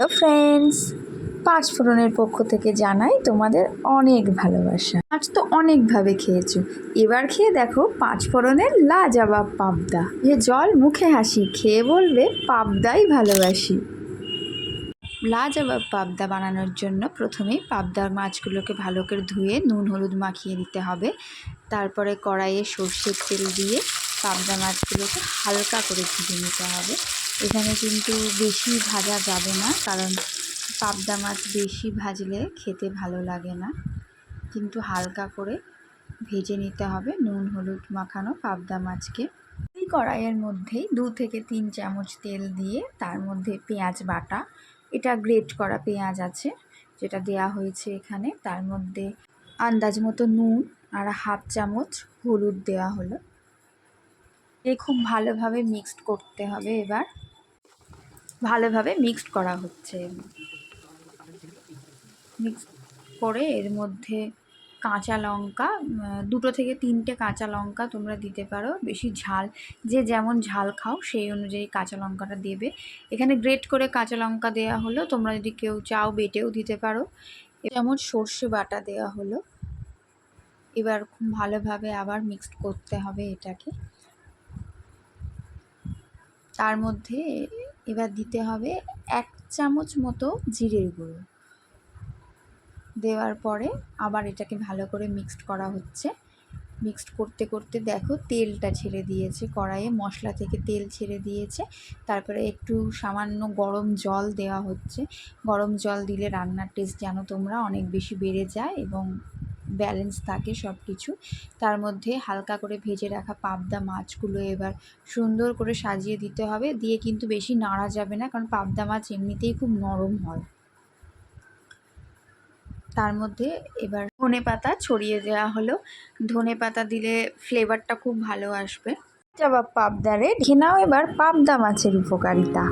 Hello friends পাঁচ ফোড়নের পক্ষ থেকে জানাই তোমাদের অনেক ভালোবাসা। আজ তো অনেকভাবে খেয়েছো। এবার খেয়ে দেখো পাঁচ ফোড়নের লাজাবাব পাবদা। এ জল মুখে হাসি, খেয়ে বলবে পাবদাই ভালোবাসি। লাজাবাব পাবদা বানানোর জন্য প্রথমেই পাবদার মাছগুলোকে ভালো করে ধুয়ে নুন হলুদ মাখিয়ে নিতে হবে। তারপরে কড়াইয়ে সর্ষের তেল দিয়ে পাবদা মাছগুলোকে হালকা করে ভেজে নিতে হবে। এখানে কিন্তু বেশি ভাজা যাবে না, কারণ পাবদা মাছ বেশি ভাজলে খেতে ভালো লাগে না। কিন্তু হালকা করে ভেজে নিতে হবে, নুন, হলুদ মাখানো পাবদা মাছকে। এই কড়াইয়ের মধ্যেই দু থেকে তিন চামচ তেল দিয়ে তার মধ্যে পেঁয়াজ বাটা, এটা গ্রেট করা পেঁয়াজ আছে, যেটা দেয়া হয়েছে এখানে। তার মধ্যে আন্দাজ মতো নুন আর হাফ চামচ হলুদ দেওয়া হলো। এ খুব ভালোভাবে মিক্সড করতে হবে এবার। ভালোভাবে মিক্সড করা হচ্ছে। মিক্স করে এর মধ্যে কাঁচা লঙ্কা দুটো থেকে তিনটে কাঁচা লঙ্কা তোমরা দিতে পারো, বেশি ঝাল। যে যেমন ঝাল খাও, সেই অনুযায়ী কাঁচা লঙ্কাটা দেবে। এখানে গ্রেট করে কাঁচা লঙ্কা দেওয়া হলো, তোমরা যদি কেউ চাও বেটেও দিতে পারো। যেমন সর্ষে বাটা দেওয়া হলো, এবার খুব ভালোভাবে আবার মিক্সড করতে হবে এটাকে। তার মধ্যে এবার দিতে হবে এক চামচ মতো জিরের গুঁড়ো। দেওয়ার পরে আবার এটাকে ভালো করে মিক্সড করা হচ্ছে। মিক্সড করতে করতে দেখো তেলটা ছেড়ে দিয়েছে, কড়াইয়ে মশলা থেকে তেল ছেড়ে দিয়েছে। তারপরে একটু সামান্য গরম জল দেওয়া হচ্ছে। গরম জল দিলে রান্নার টেস্ট যেন তোমরা অনেক বেশি বেড়ে যায় এবং ব্যালেন্স থাকে সব কিছু তার মধ্যে হালকা করে ভেজে রাখা পাবদা মাছগুলো এবার সুন্দর করে সাজিয়ে দিতে হবে। দিয়ে কিন্তু বেশি নাড়া যাবে না, কারণ পাবদা মাছ এমনিতেই খুব নরম হয়। তার মধ্যে এবার ধনে পাতা ছড়িয়ে দেওয়া হলো। ধনে পাতা দিলে ফ্লেভারটা খুব ভালো আসবে। জবাব পাবদারে দেখে নাও এবার পাবদা মাছের উপকারিতা।